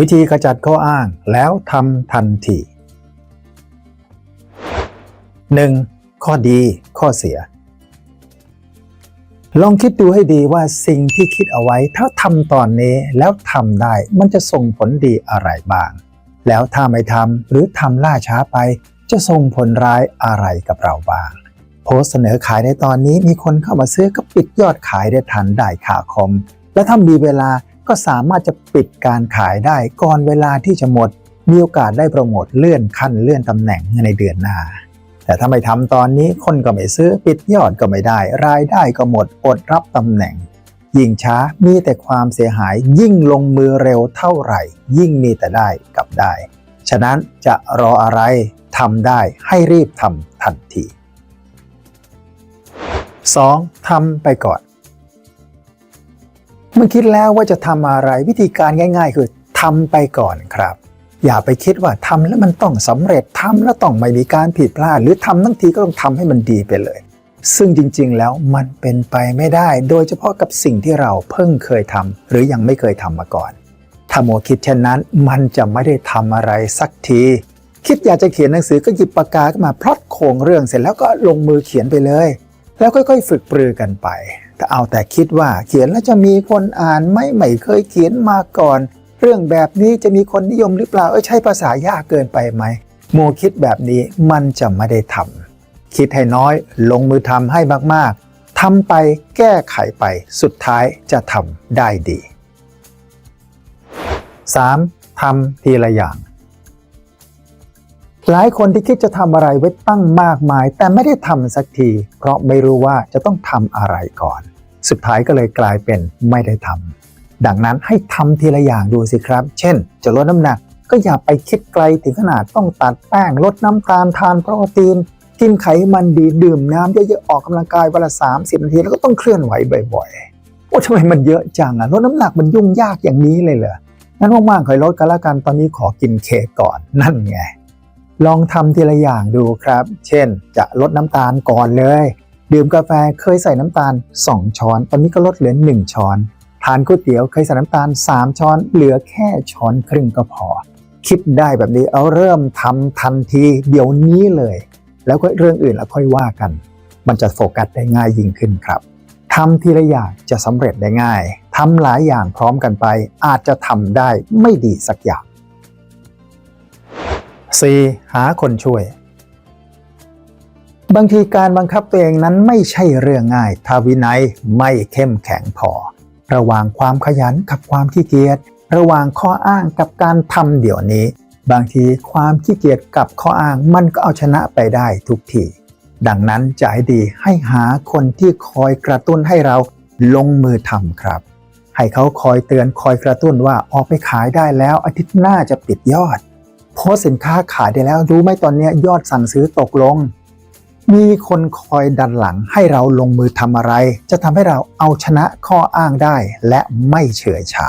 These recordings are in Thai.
วิธีขจัดข้ออ้างแล้วทำทันที 1. ข้อดีข้อเสีย ลองคิดดูให้ดีว่าสิ่งที่คิดเอาไว้ถ้าทำตอนนี้แล้วทำได้มันจะส่งผลดีอะไรบ้าง แล้วถ้าไม่ทำหรือทำล่าช้าไป จะส่งผลร้ายอะไรกับเราบ้าง โพสเสนอขายในตอนนี้มีคนเข้ามาซื้อก็ปิดยอดขายได้ทันได้ขาคมและถ้ามีเวลา ก็สามารถจะปิดการขายได้ก่อนเวลาที่จะหมด มีโอกาสได้โปรโมทเลื่อนขั้นเลื่อนตำแหน่งในเดือนหน้า แต่ถ้าไม่ทำตอนนี้คนก็ไม่ซื้อปิดยอดก็ไม่ได้ รายได้ก็หมดอดรับตำแหน่ง ยิ่งช้ามีแต่ความเสียหายยิ่งลงมือเร็วเท่าไหร่ ยิ่งมีแต่ได้กับได้ ฉะนั้นจะรออะไรทำได้ให้รีบทำทันที 2. ทำไปก่อน เมื่อคิดแล้วว่าจะทำอะไรวิธีการง่าย ๆ คือทำไปก่อนครับ อย่าไปคิดว่าทำแล้วมันต้องสำเร็จทำแล้วต้องไม่มีการผิดพลาด หรือทำทั้งทีก็ต้องทำให้มันดีไปเลย ซึ่งจริงๆแล้วมันเป็นไปไม่ได้ โดยเฉพาะกับสิ่งที่เราเพิ่งเคยทำหรือยังไม่เคยทำมาก่อน ถ้าโมคิดเช่นนั้น มันจะไม่ได้ทำอะไรสักที คิดอยากจะเขียนหนังสือก็หยิบปากกาขึ้นมาพลอตโครงเรื่องเสร็จแล้วก็ลงมือเขียนไปเลย แล้วค่อยๆ ฝึกปรือกันไป ถ้าเอาแต่คิดว่าเขียนแล้วจะมีคนอ่านไหม่ไม่เคยเขียนมาก่อน เรื่องแบบนี้จะมีคนนิยมหรือเปล่าเอ้ยใช้ภาษายากเกินไปไหมโมคิดแบบนี้มันจะไม่ได้ทำคิดให้น้อยลงมือทำให้มากๆทำไปแก้ไขไปสุดท้ายจะทำได้ดี 3. ทำทีละอย่าง หลายคนที่คิดจะทำอะไรไว้ตั้งมากมาย แต่ไม่ได้ทำสักที เพราะไม่รู้ว่าจะต้องทำอะไรก่อน สุดท้ายก็เลยกลายเป็นไม่ได้ทำดังนั้นให้ทำทีละอย่างดูสิครับ เช่น จะลดน้ำหนักก็อย่าไปคิดไกลถึงขนาดต้องตัดแป้งลดน้ำตาลทานโปรตีน กินไขมันดีดื่มน้ำเยอะๆออกกำลังกายวันละ30 นาทีแล้วก็ต้องเคลื่อนไหวบ่อยๆโอ้ทำไมมันเยอะจังอะลดน้ำหนักมันยุ่งยากอย่างนี้เลยเหรองั้นว่างๆคอยลดกันละกันตอนนี้ขอกินเค้กก่อนนั่นไงลองทำทีละอย่างดูครับ เช่น จะลดน้ำตาลก่อนเลย ดื่มกาแฟเคยใส่น้ำตาล 2 ช้อน ตอนนี้ก็ลดเหลือ 1 ช้อน ทานก๋วยเตี๋ยวเคยใส่น้ำตาล 3 ช้อน เหลือแค่ช้อนครึ่งก็พอ คิดได้แบบนี้เอาเริ่มทำทันทีเดี๋ยวนี้เลย แล้วก็เรื่องอื่นแล้วค่อยว่ากัน มันจะโฟกัสได้ง่ายยิ่งขึ้นครับทำทีละอย่างจะสำเร็จได้ง่ายทำหลายอย่างพร้อมกันไป อาจจะทำได้ไม่ดีสักอย่าง 4. หาคนช่วย บางทีการบังคับตัวเองนั้นไม่ใช่เรื่องง่าย ถ้าวินัยไม่เข้มแข็งพอ ระหว่างความขยันกับความขี้เกียจ ระหว่างข้ออ้างกับการทำเดี๋ยวนี้ บางทีความขี้เกียจกับข้ออ้างมันก็เอาชนะไปได้ทุกที ดังนั้นจะให้ดีให้หาคนที่คอยกระตุ้นให้เราลงมือทำครับ ให้เขาคอยเตือนคอยกระตุ้นว่าออกไปขายได้แล้วอาทิตย์หน้าจะปิดยอดโพสสินค้าขายได้แล้วรู้ไหมตอนนี้ยอดสั่งซื้อตกลง มีคนคอยดันหลังให้เราลงมือทำอะไร จะทำให้เราเอาชนะข้ออ้างได้และไม่เฉื่อยชา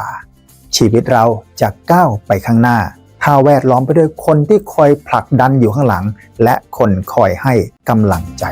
ชีวิตเราจะก้าวไปข้างหน้า ถ้าแวดล้อมไปด้วยคนที่คอยผลักดันอยู่ข้างหลัง และคนคอยให้กำลังใจ